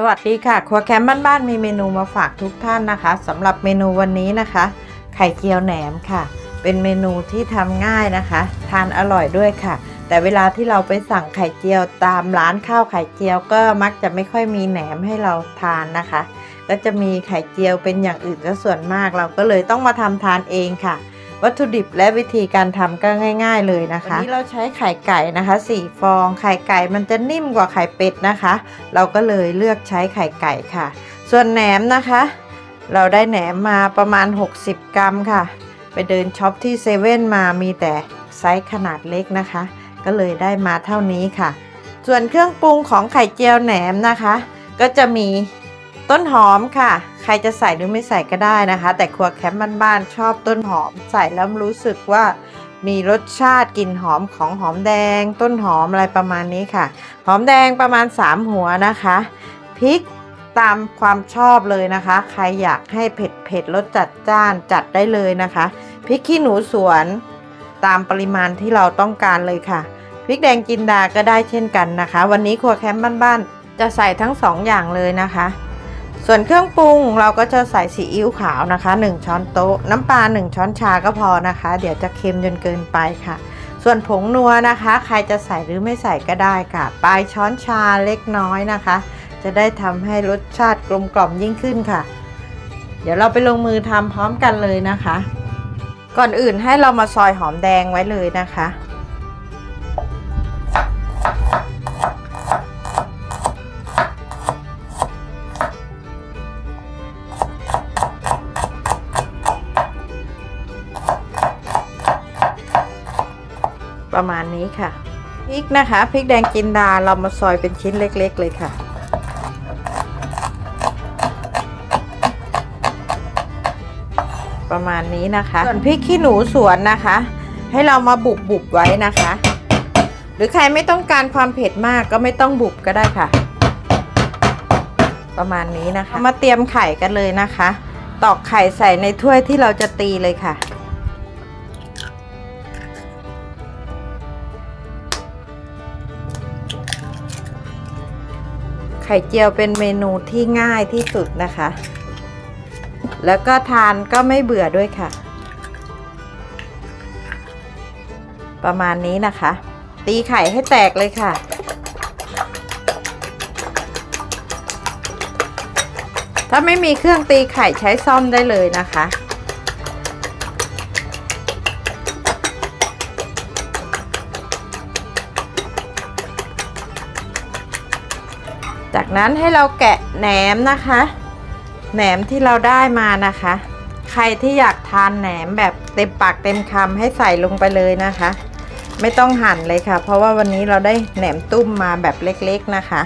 สวัสดีค่ะ ครัวแคมป์บ้านๆมีเมนูมาฝากทุกท่านนะคะสำหรับเมนูวันนี้นะคะ ไข่เจียวแหนมค่ะ เป็นเมนูที่ทำง่ายนะคะ ทานอร่อยด้วยค่ะ แต่เวลาที่เราไปสั่งไข่เจียวตามร้านข้าวไข่เจียวก็มักจะไม่ค่อยมีแหนมให้เราทานนะคะ ก็จะมีไข่เจียวเป็นอย่างอื่นซะส่วนมากเราก็เลยต้องมาทำทานเองค่ะ วัตถุดิบและวิธีการทำก็ง่าย ๆ เลยนะคะวันนี้เราใช้ไข่ไก่นะคะ4ฟอง ไข่ไก่มันจะนิ่มกว่าไข่เป็ดนะคะ เราก็เลยเลือกใช้ไข่ไก่ค่ะ ส่วนแหนมนะคะ เราได้แหนมมาประมาณ 60 กรัมค่ะ ไปเดินช็อปที่เซเว่นมามีแต่ไซส์ขนาดเล็กนะคะ ก็เลยได้มาเท่านี้ค่ะ ส่วนเครื่องปรุงของไข่เจียวแหนมนะคะ ก็จะมี ต้นหอมค่ะ ใครจะใส่หรือไม่ใส่ก็ได้นะคะ แต่ครัวแคมป์บ้านๆชอบต้นหอมใส่แล้วรู้สึกว่ามีรสชาติกลิ่นหอมของหอมแดง ต้นหอมอะไรประมาณนี้ค่ะ หอมแดงประมาณ 3 หัวนะคะพริกตามความชอบเลยนะคะ ใครอยากให้เผ็ดเผ็ดรสจัดจ้านจัดได้เลยนะคะพริกขี้หนูสวนตามปริมาณที่เราต้องการเลยค่ะพริกแดงจินดาก็ได้เช่นกันนะคะ วันนี้ครัวแคมป์บ้านๆจะใส่ทั้ง2อย่างเลยนะคะ ส่วนเครื่องปรุงเราก็จะใส่ซีอิ๊วขาวนะคะ 1 ช้อนโต๊ะ น้ำปลา 1 ช้อนชาก็พอนะคะ เดี๋ยวจะเค็มจนเกินไปค่ะ ส่วนผงนัวนะคะ ใครจะใส่หรือไม่ใส่ก็ได้ค่ะ ปลายช้อนชาเล็กน้อยนะคะ จะได้ทำให้รสชาติกลมกล่อมยิ่งขึ้นค่ะ เดี๋ยวเราไปลงมือทำพร้อมกันเลยนะคะ ก่อนอื่นให้เรามาซอยหอมแดงไว้เลยนะคะ ประมาณนี้ค่ะพริกนะคะพริกแดงจินดาเรามาซอยเป็นชิ้นเล็ก ๆ เลยค่ะ ประมาณนี้นะคะส่วนพริกขี้หนูสวนนะคะ ให้เรามาบุบบุบๆไว้นะคะ หรือใครไม่ต้องการความเผ็ดมากก็ไม่ต้องบุบก็ได้ค่ะ ประมาณนี้นะคะ มาเตรียมไข่กันเลยนะคะ ตอกไข่ใส่ในถ้วยที่เราจะตีเลยค่ะ ไข่เจียวเป็นเมนูที่ง่ายที่สุดนะคะ แล้วก็ทานก็ไม่เบื่อด้วยค่ะ ประมาณนี้นะคะ ตีไข่ให้แตกเลยค่ะถ้าไม่มีเครื่องตีไข่ใช้ซ่อมได้เลยนะคะ จากนั้นให้เราแกะแหนมนะคะ แหนมที่เราได้มานะคะ ใครที่อยากทานแหนมแบบเต็มปากเต็มคำให้ใส่ลงไปเลยนะคะ ไม่ต้องหั่นเลยค่ะ เพราะว่าวันนี้เราได้แหนมตุ้มมาแบบเล็กๆนะคะ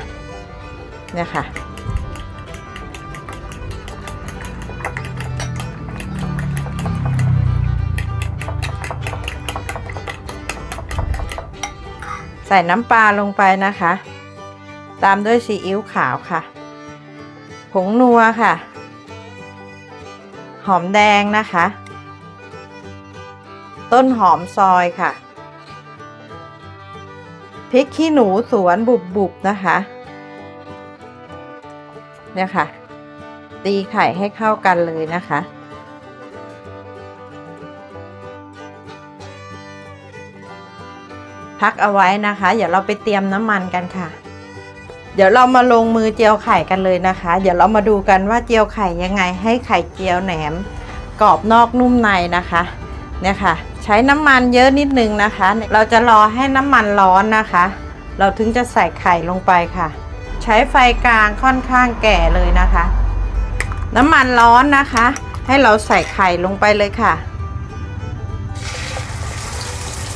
เนี่ยค่ะใส่น้ำปลาลงไปนะคะ ตามด้วยซีอิ๊วขาวค่ะ ผงนัวค่ะ หอมแดงนะคะ ต้นหอมซอยค่ะ พริกขี้หนูสวนบุบๆนะคะ เนี่ยค่ะ ตีไข่ให้เข้ากันเลยนะคะพักเอาไว้นะคะ เดี๋ยวเราไปเตรียมน้ำมันกันค่ะ เดี๋ยวเรามาลงมือเจียวไข่กันเลยนะคะ เดี๋ยวเรามาดูกันว่าเจียวไข่ยังไง ให้ไข่เจียวแหนม กรอบนอกนุ่มในนะคะ เนี่ยค่ะ ใช้น้ำมันเยอะนิดนึงนะคะ เราจะรอให้น้ำมันร้อนนะคะ เราถึงจะใส่ไข่ลงไปค่ะ ใช้ไฟกลางค่อนข้างแก่เลยนะคะ น้ำมันร้อนนะคะ ให้เราใส่ไข่ลงไปเลยค่ะ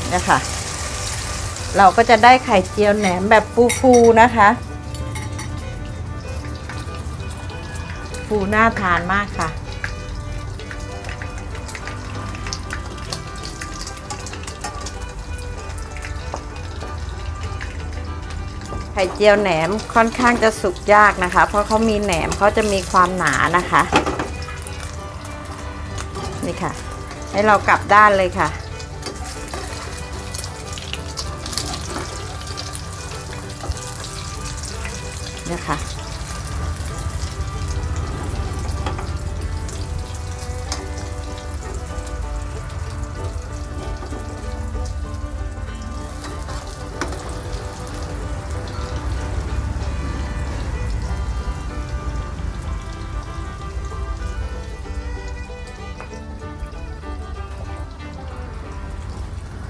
เนี่ยค่ะ เราก็จะได้ไข่เจียวแหนมแบบฟูๆนะคะ ฟูน่าทานมากค่ะ ไข่เจียวแหนมค่อนข้างจะสุกยากนะคะ เพราะเขามีแหนมเขาจะมีความหนานะคะ นี่ค่ะ ให้เรากลับด้านเลยค่ะนี่ค่ะ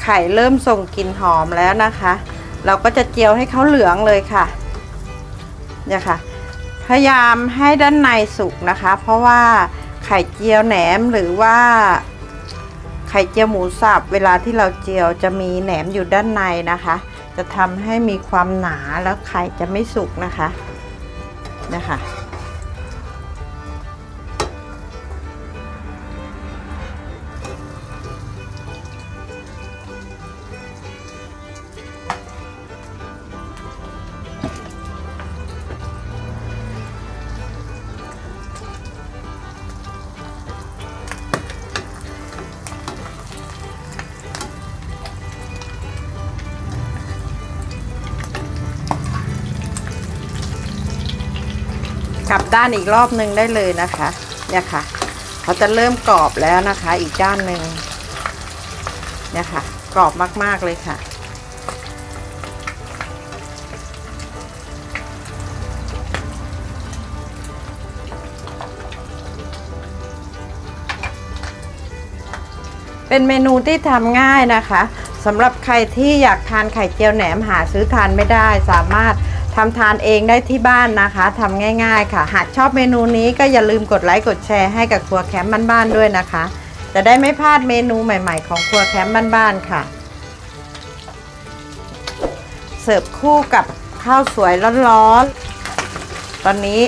ไข่เริ่มส่งกลิ่นหอมแล้วนะคะ เราก็จะเจียวให้เขาเหลืองเลยค่ะเนี่ยค่ะ พยายามให้ด้านในสุกนะคะ เพราะว่าไข่เจียวแหนมหรือว่าไข่เจียวหมูสับเวลาที่เราเจียวจะมีแหนมอยู่ด้านในนะคะ จะทำให้มีความหนาแล้วไข่จะไม่สุกนะคะนะคะ ด้านอีกรอบหนึ่งได้เลยนะคะเนี่ยค่ะเขาจะเริ่มกรอบแล้วนะคะ อีกด้านหนึ่งเนี่ยค่ะ กรอบมากๆเลยค่ะเป็นเมนูที่ทำง่ายนะคะสำหรับใครที่อยากทานไข่เจียวแหนมหาซื้อทานไม่ได้สามารถ ทำทานเองได้ที่บ้านนะคะทำง่าย ๆ ค่ะ หากชอบเมนูนี้ก็อย่าลืมกดไลค์กดแชร์ให้กับครัวแคมป์บ้านๆด้วยนะคะ จะได้ไม่พลาดเมนูใหม่ ๆ ของครัวแคมป์บ้านๆค่ะ เสิร์ฟคู่กับข้าวสวยร้อนๆตอนนี้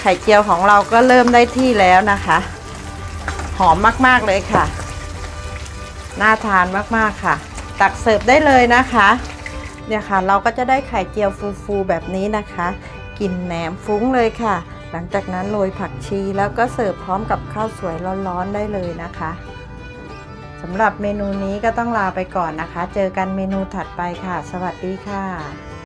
ไข่เจียวของเราก็เริ่มได้ที่แล้วนะคะ หอมมากๆเลยค่ะ น่าทานมากๆค่ะ ตักเสิร์ฟได้เลยนะคะ เนี่ยค่ะเราก็จะได้ไข่เจียวฟูๆแบบนี้นะคะกลิ่นแหนมฟุ้งเลยค่ะ หลังจากนั้นโรยผักชีแล้วก็เสิร์ฟพร้อมกับข้าวสวยร้อนๆได้เลยนะคะสำหรับเมนูนี้ก็ต้องลาไปก่อนนะคะ เจอกันเมนูถัดไปค่ะ สวัสดีค่ะ